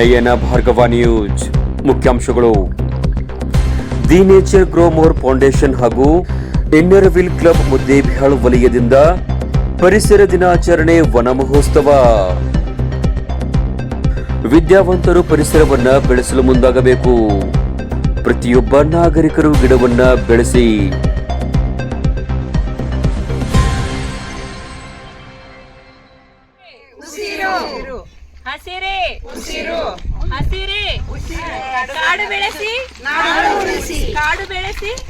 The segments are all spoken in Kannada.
ನಯನ ಭಾರ್ಗವ ನ್ಯೂಸ್. ಮುಖ್ಯಾಂಶಗಳು. The nature grow more foundation ಹಾಗೂ ಇನ್ನರ್ವಿಲ್ ಕ್ಲಬ್ ಮುದ್ದೇಬಿಹಾಳು ವಲಯದಿಂದ ಪರಿಸರ ದಿನಾಚರಣೆ ವನ ಮಹೋತ್ಸವ. ವಿದ್ಯಾವಂತರು ಪರಿಸರವನ್ನ ಬೆಳೆಸಲು ಮುಂದಾಗಬೇಕು. ಪ್ರತಿಯೊಬ್ಬ ನಾಗರಿಕರು ಗಿಡವನ್ನ ಬೆಳೆಸಿ. ಉಸಿರು ಕಾಡು ಬೆಳೆಸಿ.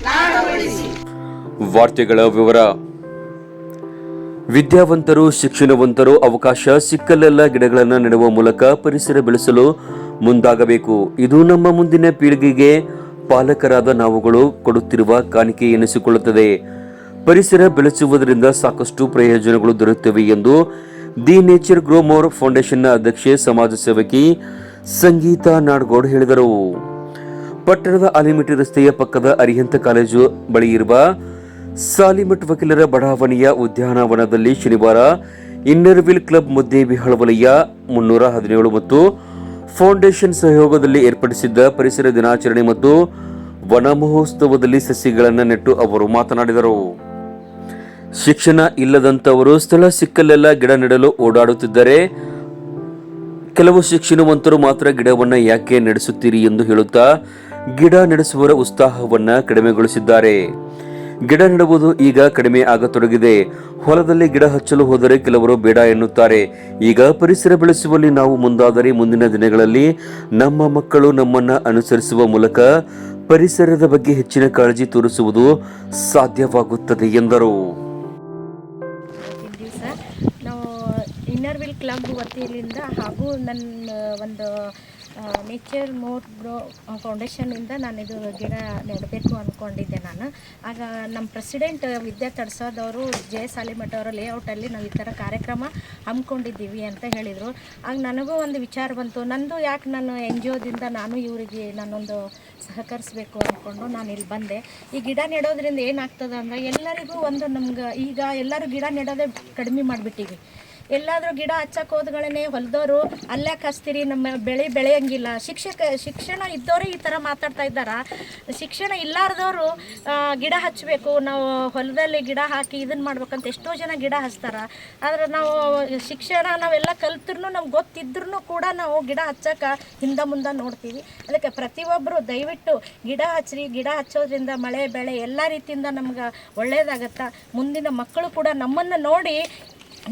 ಕಾಡು ಬೆಳೆಸಿ. ವಾರ್ತೆಗಳ ವಿವರ. ವಿದ್ಯಾವಂತರು, ಶಿಕ್ಷಣವಂತರು ಅವಕಾಶ ಸಿಕ್ಕಲ್ಲೆಲ್ಲ ಗಿಡಗಳನ್ನು ನೆಡುವ ಮೂಲಕ ಪರಿಸರ ಬೆಳೆಸಲು ಮುಂದಾಗಬೇಕು. ಇದು ನಮ್ಮ ಮುಂದಿನ ಪೀಳಿಗೆಗೆ ಪಾಲಕರಾದ ನಾವುಗಳು ಕೊಡುತ್ತಿರುವ ಕಾಣಿಕೆ ಎನಿಸಿಕೊಳ್ಳುತ್ತದೆ. ಪರಿಸರ ಬೆಳೆಸುವುದರಿಂದ ಸಾಕಷ್ಟು ಪ್ರಯೋಜನಗಳು ದೊರೆಯುತ್ತವೆ ಎಂದು ದಿ ನೇಚರ್ ಗ್ರೋ ಮೋರ್ ಫೌಂಡೇಶನ್ನ ಅಧ್ಯಕ್ಷೆ ಸಮಾಜ ಸೇವಕಿ ಸಂಗೀತಾ ನಾಡ್ಗೌಡ್ ಹೇಳಿದರು. ಪಟ್ಟಣದ ಅಲಿಮಿಟಿ ರಸ್ತೆಯ ಪಕ್ಕದ ಅರಿಹಂತ ಕಾಲೇಜು ಬಳಿ ಇರುವ ಸಾಲಿಮಠ್ ವಕೀಲರ ಬಡಾವಣೆಯ ಉದ್ಯಾನವನದಲ್ಲಿ ಶನಿವಾರ ಇನ್ನರ್ವಿಲ್ ಕ್ಲಬ್ ಮುದ್ದೇಬಿಹಾಳ್ ವಲಯ ಮುನ್ನೂರ ಹದಿನೇಳು ಮತ್ತು ಫೌಂಡೇಶನ್ ಸಹಯೋಗದಲ್ಲಿ ಏರ್ಪಡಿಸಿದ್ದ ಪರಿಸರ ದಿನಾಚರಣೆ ಮತ್ತು ವನ ಮಹೋತ್ಸವದಲ್ಲಿ ಸಸಿಗಳನ್ನು ನೆಟ್ಟು ಅವರು ಮಾತನಾಡಿದರು. ಶಿಕ್ಷಣ ಇಲ್ಲದಂತವರು ಸ್ಥಳ ಸಿಕ್ಕಲ್ಲೆಲ್ಲ ಗಿಡ ನೆಡಲು ಓಡಾಡುತ್ತಿದ್ದರೆ ಕೆಲವು ಶಿಕ್ಷಣವಂತರು ಮಾತ್ರ ಗಿಡವನ್ನು ಯಾಕೆ ನಡೆಸುತ್ತೀರಿ ಎಂದು ಹೇಳುತ್ತಾ ಗಿಡ ನಡೆಸುವವರ ಉತ್ಸಾಹವನ್ನ ಕಡಿಮೆಗೊಳಿಸಿದ್ದಾರೆ. ಗಿಡ ನೆಡುವುದು ಈಗ ಕಡಿಮೆ ಆಗತೊಡಗಿದೆ. ಹೊಲದಲ್ಲಿ ಗಿಡ ಹಚ್ಚಲು ಹೋದರೆ ಕೆಲವರು ಬೇಡ ಎನ್ನುತ್ತಾರೆ. ಈಗ ಪರಿಸರ ಬೆಳೆಸುವಲ್ಲಿ ನಾವು ಮುಂದಾದರೆ ಮುಂದಿನ ದಿನಗಳಲ್ಲಿ ನಮ್ಮ ಮಕ್ಕಳು ನಮ್ಮನ್ನ ಅನುಸರಿಸುವ ಮೂಲಕ ಪರಿಸರದ ಬಗ್ಗೆ ಹೆಚ್ಚಿನ ಕಾಳಜಿ ತೋರಿಸುವುದು ಸಾಧ್ಯವಾಗುತ್ತದೆ ಎಂದರು. ದಿವಸ ನಾವು ಇನ್ನರ್ ವಿಲ್ ಕ್ಲಬ್ ವತಿಯಿಂದ ಹಾಗೂ ನನ್ನ ಒಂದು ನೇಚರ್ ಮೋರ್ ಬ್ರೋ ಫೌಂಡೇಶನಿಂದ ಇದು ಗಿಡ ನೆಡಬೇಕು ಅಂದ್ಕೊಂಡಿದ್ದೆ ನಾನು. ಆಗ ನಮ್ಮ ಪ್ರೆಸಿಡೆಂಟ್ ವಿದ್ಯಾ ತಡ್ಸೋದವರು ಜೆ ಸಾಲಿಮಠ ಅವರ ಲೇಔಟಲ್ಲಿ ನಾವು ಈ ಥರ ಕಾರ್ಯಕ್ರಮ ಹಮ್ಮಿಕೊಂಡಿದ್ದೀವಿ ಅಂತ ಹೇಳಿದರು. ಆಗ ನನಗೂ ಒಂದು ವಿಚಾರ ಬಂತು. ನಂದು ಯಾಕೆ ನಾನು ಎನ್ ಜಿ ಒದಿಂದ ನಾನು ಇವರಿಗೆ ನಾನೊಂದು ಸಹಕರಿಸಬೇಕು ಅಂದ್ಕೊಂಡು ನಾನು ಇಲ್ಲಿ ಬಂದೆ. ಈ ಗಿಡ ನೆಡೋದ್ರಿಂದ ಏನಾಗ್ತದೆ ಅಂದರೆ ಎಲ್ಲರಿಗೂ ಒಂದು ನಮ್ಗೆ ಈಗ ಎಲ್ಲರೂ ಗಿಡ ನೆಡೋದೇ ಕಡಿಮೆ ಮಾಡಿಬಿಟ್ಟಿವಿ. ಎಲ್ಲಾದರೂ ಗಿಡ ಹಚ್ಚಕ್ಕೆ ಹೋದ್ಗಳನ್ನೇ ಹೊಲದವರು ಅಲ್ಲೇ ಕಸ್ತೀರಿ, ನಮ್ಮ ಬೆಳೆ ಬೆಳೆಯಂಗಿಲ್ಲ. ಶಿಕ್ಷಕ, ಶಿಕ್ಷಣ ಇದ್ದವರೇ ಈ ಥರ ಮಾತಾಡ್ತಾ ಇದ್ದಾರ? ಶಿಕ್ಷಣ ಇಲ್ಲಾರ್ದವರು ಗಿಡ ಹಚ್ಚಬೇಕು ನಾವು ಹೊಲದಲ್ಲಿ ಗಿಡ ಹಾಕಿ ಇದನ್ನು ಮಾಡ್ಬೇಕಂತ ಎಷ್ಟೋ ಜನ ಗಿಡ ಹಚ್ತಾರೆ. ಆದ್ರೆ ನಾವು ಶಿಕ್ಷಣ ನಾವೆಲ್ಲ ಕಲ್ತ್ರು ನಮ್ಗೆ ಗೊತ್ತಿದ್ರೂ ಕೂಡ ನಾವು ಗಿಡ ಹಚ್ಚಕ್ಕೆ ಹಿಂದೆ ಮುಂದೆ ನೋಡ್ತೀವಿ. ಅದಕ್ಕೆ ಪ್ರತಿಯೊಬ್ಬರು ದಯವಿಟ್ಟು ಗಿಡ ಹಚ್ಚಿರಿ ಗಿಡ ಹಚ್ಚೋದ್ರಿಂದ ಮಳೆ, ಬೆಳೆ ಎಲ್ಲ ರೀತಿಯಿಂದ ನಮ್ಗೆ ಒಳ್ಳೆಯದಾಗತ್ತೆ ಮುಂದಿನ ಮಕ್ಕಳು ಕೂಡ ನಮ್ಮನ್ನು ನೋಡಿ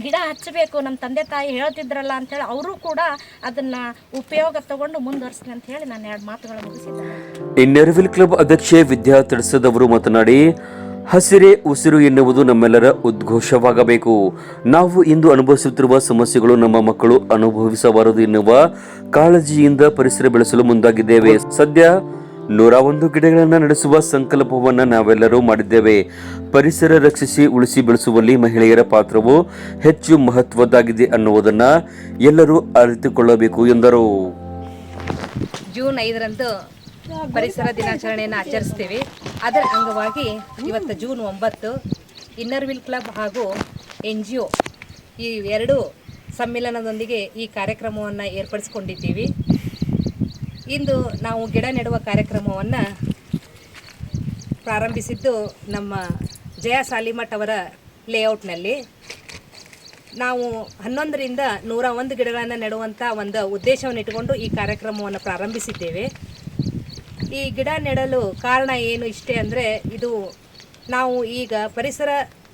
ಗಿಡ ಹಚ್ಚಬೇಕು ನಮ್ಮ ತಂದೆ ತಾಯಿ ಹೇಳ್ತಿದ್ರಲ್ಲ ಅಂಥೇಳಿ ಅವರು ಕೂಡ ಅದನ್ನು ಉಪಯೋಗ ತಗೊಂಡು ಮುಂದುವರಿಸಲಿ ಅಂತ ಹೇಳಿ ನಾನು ಎರಡು ಮಾತುಗಳು ಮುಗಿಸಿದ್ದೇನೆ ಇನ್ನೆರವಿಲ್ ಕ್ಲಬ್ ಅಧ್ಯಕ್ಷೆ ವಿದ್ಯಾ ತಿಳಿಸದವರು ಮಾತನಾಡಿ, ಹಸಿರೇ ಉಸಿರು ಎನ್ನುವುದು ನಮ್ಮೆಲ್ಲರ ಉದ್ಘೋಷವಾಗಬೇಕು. ನಾವು ಇಂದು ಅನುಭವಿಸುತ್ತಿರುವ ಸಮಸ್ಯೆಗಳು ನಮ್ಮ ಮಕ್ಕಳು ಅನುಭವಿಸಬಾರದು ಎನ್ನುವ ಕಾಳಜಿಯಿಂದ ಪರಿಸರ ಬೆಳೆಸಲು ಮುಂದಾಗಿದ್ದೇವೆ. ಸದ್ಯ ನೂರ ಒಂದು ಗಿಡಗಳನ್ನು ನಡೆಸುವ ಸಂಕಲ್ಪವನ್ನ ನಾವೆಲ್ಲರೂ ಮಾಡಿದ್ದೇವೆ. ಪರಿಸರ ರಕ್ಷಿಸಿ ಉಳಿಸಿ ಬೆಳೆಸುವಲ್ಲಿ ಮಹಿಳೆಯರ ಪಾತ್ರವು ಹೆಚ್ಚು ಮಹತ್ವದ್ದಾಗಿದೆ ಅನ್ನುವುದನ್ನ ಎಲ್ಲರೂ ಅರಿತುಕೊಳ್ಳಬೇಕು ಎಂದರು. ಜೂನ್ ಐದರಂದು ಪರಿಸರ ದಿನಾಚರಣೆಯನ್ನು ಆಚರಿಸ್ತೇವೆ. ಅದರ ಅಂಗವಾಗಿ ಇವತ್ತು ಜೂನ್ ಒಂಬತ್ತು ಇನ್ನರ್ವಿಲ್ ಕ್ಲಬ್ ಹಾಗೂ ಎನ್ ಜಿ ಒ ಈ ಎರಡು ಸಮ್ಮಿಲನದೊಂದಿಗೆ ಈ ಕಾರ್ಯಕ್ರಮವನ್ನು ಏರ್ಪಡಿಸ್ಕೊಂಡಿದ್ದೀವಿ. ಇಂದು ನಾವು ಗಿಡ ನೆಡುವ ಕಾರ್ಯಕ್ರಮವನ್ನು ಪ್ರಾರಂಭಿಸಿದ್ದು ನಮ್ಮ ಜಯ ಸಾಲಿಮಠ್ ಅವರ ಲೇಔಟ್ನಲ್ಲಿ ನಾವು ಹನ್ನೊಂದರಿಂದ ನೂರ ಒಂದು ಗಿಡಗಳನ್ನು ನೆಡುವಂಥ ಒಂದು ಉದ್ದೇಶವನ್ನು ಇಟ್ಟುಕೊಂಡು ಈ ಕಾರ್ಯಕ್ರಮವನ್ನು ಪ್ರಾರಂಭಿಸಿದ್ದೇವೆ. ಈ ಗಿಡ ನೆಡಲು ಕಾರಣ ಏನು ಇಷ್ಟೇ ಅಂದರೆ ಇದು ನಾವು ಈಗ ಪರಿಸರ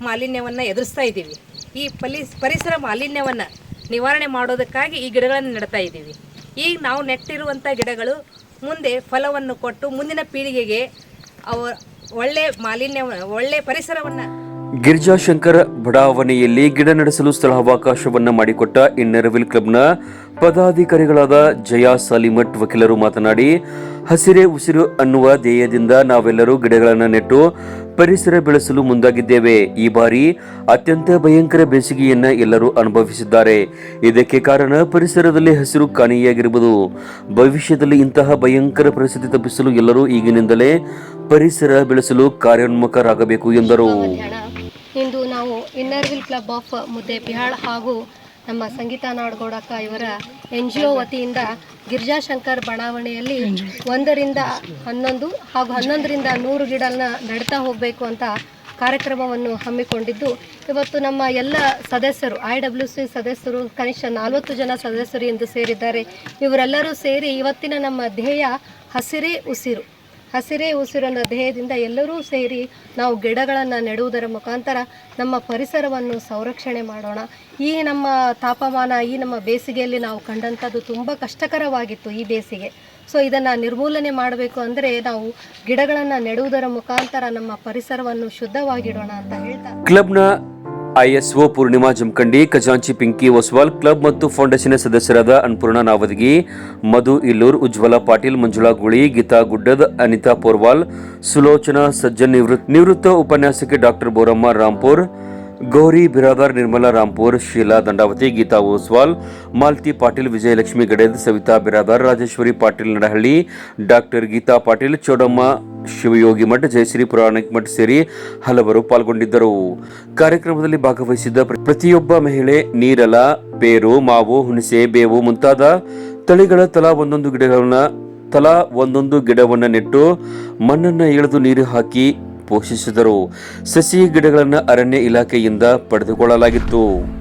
ಮಾಲಿನ್ಯವನ್ನು ಎದುರಿಸ್ತಾ ಇದ್ದೀವಿ. ಈ ಪಲಿ, ಪರಿಸರ ಮಾಲಿನ್ಯವನ್ನು ನಿವಾರಣೆ ಮಾಡೋದಕ್ಕಾಗಿ ಈ ಗಿಡಗಳನ್ನು ನೆಡ್ತಾ ಇದ್ದೀವಿ. ಈಗ ನಾವು ನೆಟ್ಟಿರುವಂಥ ಗಿಡಗಳು ಮುಂದೆ ಫಲವನ್ನು ಕೊಟ್ಟು ಮುಂದಿನ ಪೀಳಿಗೆಗೆ ಅವ ಒಳ್ಳೆ ಮಾಲಿನ್ಯ, ಒಳ್ಳೆ ಪರಿಸರವನ್ನು ಗಿರಿಜಾಶಂಕರ್ ಬಡಾವಣೆಯಲ್ಲಿ ಗಿಡ ನಡೆಸಲು ಸ್ಥಳಾವಕಾಶವನ್ನ ಮಾಡಿಕೊಟ್ಟ ಇನ್ನೆರವಿಲ್ ಕ್ಲಬ್ನ ಪದಾಧಿಕಾರಿಗಳಾದ ಜಯಾ ಸಾಲಿಮಠ್ ವಕೀಲರು ಮಾತನಾಡಿ, ಹಸಿರೆ ಉಸಿರು ಅನ್ನುವ ಧ್ಯೇಯದಿಂದ ನಾವೆಲ್ಲರೂ ಗಿಡಗಳನ್ನು ನೆಟ್ಟು ಪರಿಸರ ಬೆಳೆಸಲು ಮುಂದಾಗಿದ್ದೇವೆ. ಈ ಬಾರಿ ಅತ್ಯಂತ ಭಯಂಕರ ಬೇಸಿಗೆಯನ್ನ ಎಲ್ಲರೂ ಅನುಭವಿಸಿದ್ದಾರೆ. ಇದಕ್ಕೆ ಕಾರಣ ಪರಿಸರದಲ್ಲಿ ಹಸಿರು ಕಾಣೆಯಾಗಿರುವುದು. ಭವಿಷ್ಯದಲ್ಲಿ ಇಂತಹ ಭಯಂಕರ ಪರಿಸ್ಥಿತಿ ತಪ್ಪಿಸಲು ಎಲ್ಲರೂ ಈಗಿನಿಂದಲೇ ಪರಿಸರ ಬೆಳೆಸಲು ಕಾರ್ಯೋನ್ಮುಖರಾಗಬೇಕು ಎಂದರು. ಇಂದು ನಾವು ಇನ್ನರ್ವಿಲ್ ಕ್ಲಬ್ ಆಫ್ ಮುದ್ದೇಬಿಹಾಳ್ ಹಾಗೂ ನಮ್ಮ ಸಂಗೀತ ನಾಡಗೌಡಕ್ಕ ಇವರ ಎನ್ ಜಿ ಒ ವತಿಯಿಂದ ಗಿರಿಜಾಶಂಕರ್ ಬಡಾವಣೆಯಲ್ಲಿ ಒಂದರಿಂದ ಹನ್ನೊಂದು ಹಾಗೂ ಹನ್ನೊಂದರಿಂದ ನೂರು ಗಿಡನ ನೆಡ್ತಾ ಹೋಗಬೇಕು ಅಂತ ಕಾರ್ಯಕ್ರಮವನ್ನು ಹಮ್ಮಿಕೊಂಡಿದ್ದು, ಇವತ್ತು ನಮ್ಮ ಎಲ್ಲ ಸದಸ್ಯರು ಐ ಡಬ್ಲ್ಯೂ ಸಿ ಸದಸ್ಯರು, ಕನಿಷ್ಠ ನಲವತ್ತು ಜನ ಸದಸ್ಯರು ಎಂದು ಸೇರಿದ್ದಾರೆ. ಇವರೆಲ್ಲರೂ ಸೇರಿ ಇವತ್ತಿನ ನಮ್ಮ ಧ್ಯೇಯ ಹಸಿರೇ ಉಸಿರು. ಹಸಿರೇ ಉಸಿರು ದೇಹದಿಂದ ಧ್ಯೇಯದಿಂದ ಎಲ್ಲರೂ ಸೇರಿ ನಾವು ಗಿಡಗಳನ್ನು ನೆಡುವುದರ ಮುಖಾಂತರ ನಮ್ಮ ಪರಿಸರವನ್ನು ಸಂರಕ್ಷಣೆ ಮಾಡೋಣ. ಈ ನಮ್ಮ ತಾಪಮಾನ, ಈ ನಮ್ಮ ಬೇಸಿಗೆಯಲ್ಲಿ ನಾವು ಕಂಡಂಥದ್ದು ತುಂಬ ಕಷ್ಟಕರವಾಗಿತ್ತು ಈ ಬೇಸಿಗೆ. ಸೊ ಇದನ್ನು ನಿರ್ಮೂಲನೆ ಮಾಡಬೇಕು ಅಂದರೆ ನಾವು ಗಿಡಗಳನ್ನು ನೆಡುವುದರ ಮುಖಾಂತರ ನಮ್ಮ ಪರಿಸರವನ್ನು ಶುದ್ಧವಾಗಿಡೋಣ ಅಂತ ಹೇಳ್ತಾ ಕ್ಲಬ್ನ ಐಎಸ್ಒ ಪೂರ್ಣಿಮಾ ಜಮಖಂಡಿ, ಖಜಾಂಚಿ ಪಿಂಕಿ ಒಸ್ವಾಲ್ ಕ್ಲಬ್ ಮತ್ತು ಫೌಂಡೇಶನ್ ಸದಸ್ಯರಾದ ಅನ್ಪೂರ್ಣ ನಾವದಗಿ, ಮಧು ಇಲ್ಲೂರ್, ಉಜ್ವಲ ಪಾಟೀಲ್, ಮಂಜುಳಾ ಗುಳಿ, ಗೀತಾ ಗುಡ್ಡದ್, ಅನಿತಾ ಪೋರ್ವಾಲ್, ಸುಲೋಚನಾ ಸಜ್ಜನ್ ನಿವೃತ್ ನಿವೃತ್ತ ಉಪನ್ಯಾಸಕಿ ಡಾಕ್ಟರ್ ಬೋರಮ್ಮ ರಾಂಪುರ್, ಗೌರಿ ಬಿರಾದಾರ್ ನಿರ್ಮಲಾ ರಾಂಪುರ್, ಶೀಲಾ ದಂಡಾವತಿ, ಗೀತಾ ಓಸ್ವಾಲ್ ಮಾಲ್ತಿ ಪಾಟೀಲ್, ವಿಜಯಲಕ್ಷ್ಮಿ ಗಡೇದ್, ಸವಿತಾ ಬಿರಾದಾರ್, ರಾಜೇಶ್ವರಿ ಪಾಟೀಲ್ ನಡಹಳ್ಳಿ, ಡಾಕ್ಟರ್ ಗೀತಾ ಪಾಟೀಲ್, ಚೌಡಮ್ಮ ಶಿವಯೋಗಿ ಮಠ ಜಯಶ್ರೀ ಪುರಾಣಿಕ್ ಮಠ ಸೇರಿ ಹಲವರು ಪಾಲ್ಗೊಂಡಿದ್ದರು. ಕಾರ್ಯಕ್ರಮದಲ್ಲಿ ಭಾಗವಹಿಸಿದ್ದ ಪ್ರ- ಪ್ರತಿಯೊಬ್ಬ ಮಹಿಳೆ, ನೀರಲ, ಪೇರು, ಮಾವು, ಹುಣಸೆ, ಬೇವು ಮುಂತಾದ ತಳಿಗಳ ತಲಾ ಒಂದೊಂದು ಗಿಡಗಳನ್ನ, ತಲಾ ಒಂದೊಂದು ಗಿಡವನ್ನ ನೆಟ್ಟು ಮಣ್ಣನ್ನ ಎಳೆದು ನೀರು ಹಾಕಿ ಪೋಷಿಸಿದರು. ಸಸಿ ಗಿಡಗಳನ್ನು ಅರಣ್ಯ ಇಲಾಖೆಯಿಂದ ಪಡೆದುಕೊಳ್ಳಲಾಗಿತ್ತು.